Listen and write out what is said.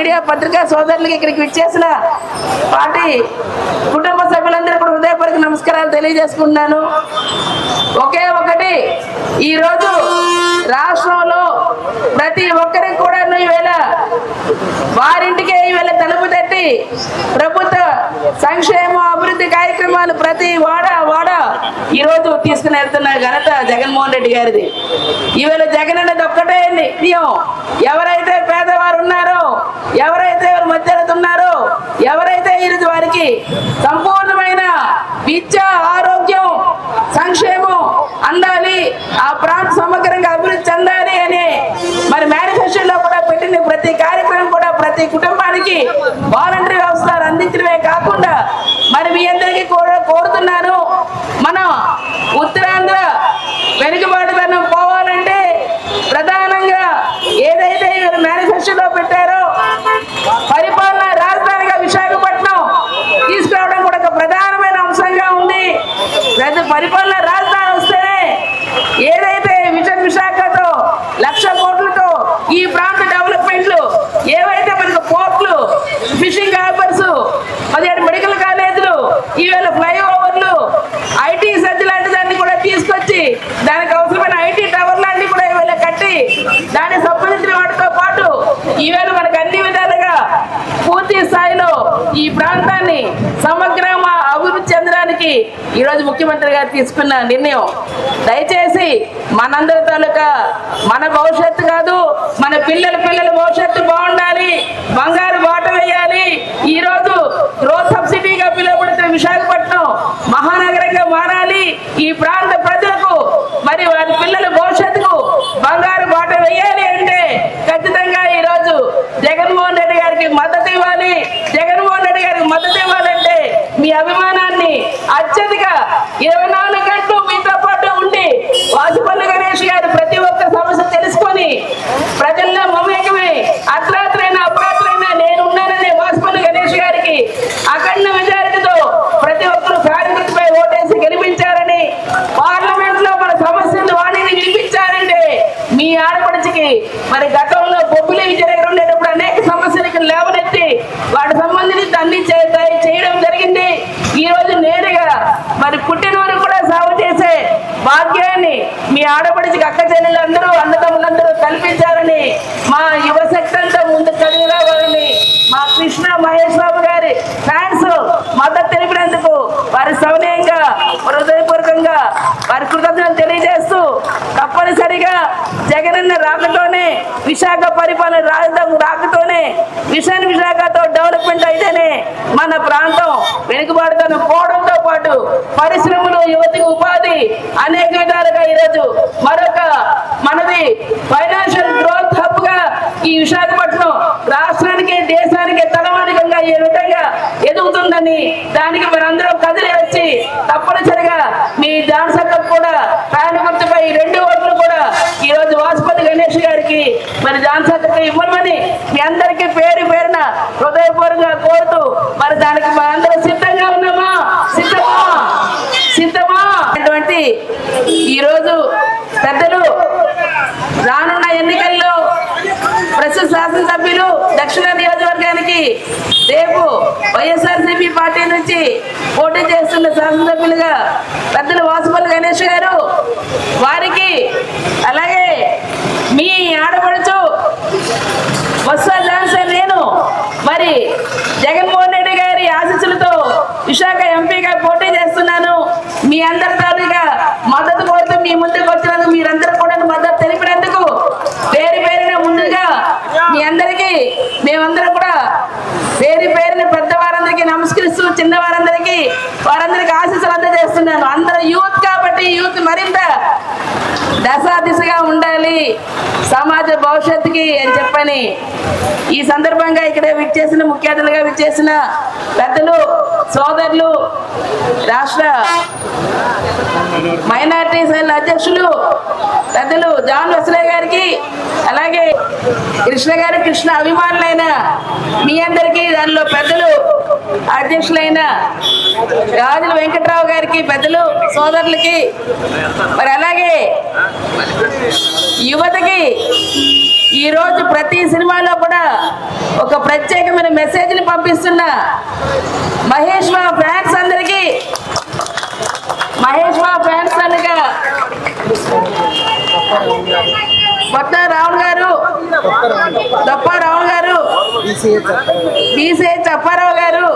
Media పత్రికా సోదరులకి ఇక్కడికి విచ్చేసిన పార్టీ కుటుంబ సభ్యులందరూ కూడా హృదయపూర్వక నమస్కారాలు తెలియజేసుకుంటున్నాను. ఒకే ఒకటి ఈరోజు రాష్ట్రంలో ప్రతి ఒక్కరికి కూడా ఈవేళ వారింటికే ఈవేళ తలుపు తట్టి ప్రభుత్వ సంక్షేమ అభివృద్ధి కార్యక్రమాలు ప్రతి వాడ వాడ ఈరోజు తీసుకుని వెళ్తున్న ఘనత జగన్మోహన్ రెడ్డి గారిది. ఈవేళ జగన్ అనేది ఒక్కటే నియం ఎవరైతే పేద ఉన్నారో ఎవరైతే ఎవరు మధ్యతరగతి ఉన్నారో ఎవరైతే ఈరోజు వారికి సంపూర్ణమైన విద్య ఆరోగ్యం సంక్షేమం ఆ ప్రాంత సమగ్రంగా అభివృద్ధి చెందాలి అని మరి మేనిఫెస్టోలో కూడా పెట్టిన ప్రతి కార్యక్రమం కూడా ప్రతి కుటుంబానికి వాలంటరీ వ్యవస్థ అందించడమే కాకుండా మరి మీ అందరికీ కూడా కోరుతున్నాను మనం ఉత్తరాంధ్ర వెనుకబాటుతనం పోవాలంటే ప్రధానంగా ఏదైతే మేనిఫెస్టోలో పెట్టారో పరిపాలన రాజధానిగా విశాఖపట్నం తీసుకురావడం కూడా ఒక ప్రధానమైన అంశంగా ఉంది ప్రతి పరిపాలన రాజధాని వస్తేనే ఏదైతే విశాఖ విశాఖతో లక్ష కోట్లతో ఈ ప్రాంత డెవలప్మెంట్లు ఏవైతే మనకు పోర్ట్లు ఫిషింగ్ హార్బర్స్ పదిహేడు మెడికల్ కాలేజీలు ఈవేళ ఫ్లైఓవర్లు ఐటీ సజ్జ లాంటి దాన్ని కూడా తీసుకొచ్చి దానికి అవసరమైన ఐటీ టవర్ లాంటివి కూడా ఈవేళ కట్టి దానికి సంబంధించిన వాటితో పాటు ఈవేళ మనకు అన్ని విధాలుగా పూర్తి స్థాయిలో ఈ ప్రాంతాన్ని సమగ్రంగా అభివృద్ధి చెందడానికి ఈరోజు ముఖ్యమంత్రి గారు తీసుకున్న నిర్ణయం. దయచేసి మనందరి తాలూకా మన భవిష్యత్తు కాదు మన పిల్లల పిల్లల భవిష్యత్తు బాగుండాలి బంగారు బాట వేయాలి. ఈరోజు గ్రోత్ హబ్ సిటీగా పిలువబడుతున్న విశాఖపట్నం మహానగరంగా మారాలి ఈ ప్రాంత ప్రజలకు మరి వారి పిల్లల భవిష్యత్తుకు బంగారు బాట వేయాలి అంటే ఖచ్చితంగా ఈరోజు జగన్మోహన్ రెడ్డి గారికి మద్దతు ఇవ్వాలి జగన్మోహన్ రెడ్డి గారికి మద్దతు ఇవ్వాలంటే మీ అభిమానాన్ని అత్యధిక ఇరవై నాలుగు భాగ్యాన్ని మీ ఆడపడిచి అక్క చెల్లెలందరూ అన్నదమ్ములందరూ కల్పించాలని మా యువశక్తి అంతా ముందు కలిగి రావాలని మా కృష్ణ మహేష్ బాబు గారి ఫ్యాన్స్ మద్దతు తెలిపినందుకు వారి సౌనీయంగా హృదయపూర్వకంగా వారి కృతజ్ఞతలు తెలియజేస్తూ తప్పనిసరిగా జగనన్న రాకతోనే విశాఖ పరిపాలన రాజధాని రాకతోనే విశాఖ విశాఖతో డెవలప్మెంట్ అయితేనే మన ప్రాంతం వెనుకబాటుతను పోవడం పాటు పరిశ్రమలు యువతికి ఉపాధి అనేక విధాలుగా ఈరోజు మరొక మనది ఫైనాన్షియల్ గ్రోత్ హబ్గా ఈ విశాఖపట్నం రాష్ట్రానికి దేశానికి తలమానికంగా ఏ విధంగా ఎదుగుతుందని దానికి మనందరం కదిలి వచ్చి తప్పనిసరిగా మీ జాన్సక్కకు కూడా ఫ్యాన్ రెండు ఓట్లు కూడా ఈ రోజు వాసుపతి గణేష్ గారికి మరి జాన్సక్కకు ఇవ్వమని మీ అందరికీ పేరు పేరున హృదయపూర్వకంగా కోరుతూ మరి దానికి మనందరం ఈరోజు పెద్దలు రానున్న ఎన్నికల్లో ప్రస్తుత శాసనసభ్యులు దక్షిణ నియోజకవర్గానికి రేపు వైఎస్ఆర్సీపీ పార్టీ నుంచి పోటీ చేస్తున్న శాసనసభ్యులుగా పెద్దలు వాసుపల్లి గణేష్ గారు వారికి అలాగే మీ ఆడపడుచు వస్తా జాన్సన్ నేను మరి జగన్మోహన్ రెడ్డి గారి ఆశీస్సులతో విశాఖ ఎంపీగా పోటీ చేస్తున్నాను మీ అందరి తాలూకా మద్దతు కోరుతూ మీ ముందుకు వచ్చినందుకు మీరందరూ కూడా మద్దతు తెలిపినందుకు పేరు పేరున ముందుగా మీ అందరికీ మేమందరం కూడా పేరు పేరున పెద్దవారందరికీ నమస్కరిస్తూ చిన్నవారందరికీ వారందరికీ ఆశీస్సులు అందజేస్తున్నాను. అందరూ యూత్ కాబట్టి యూత్ మరింత దశా దిశగా ఉండాలి. సమాజ భవిష్యత్తుకి అని చెప్పని ఈ సందర్భంగా ఇక్కడ విచ్చేసిన ముఖ్య అతిథులుగా విచ్చేసిన పెద్దలు సోదరులు రాష్ట్ర మైనార్టీ సెల్ అధ్యక్షులు పెద్దలు జాన్ వసులే గారికి అలాగే కృష్ణ గారి కృష్ణ అభిమానులైన మీ అందరికీ దానిలో పెద్దలు అధ్యక్షులైన గాజుల వెంకట్రావు గారికి పెద్దలు సోదరులకి మరి అలాగే యువతకి ఈ రోజు ప్రతి సినిమాలో కూడా ఒక ప్రత్యేకమైన మెసేజ్ని పంపిస్తున్న మహేష్ మా ఫ్యాన్స్ మహేష్ బాబు ఫ్యాన్స్ అనగా కొత్త రావుల్ గారు. దప్ప రావుల్ గారు. బీసీ చప్పారావు గారు.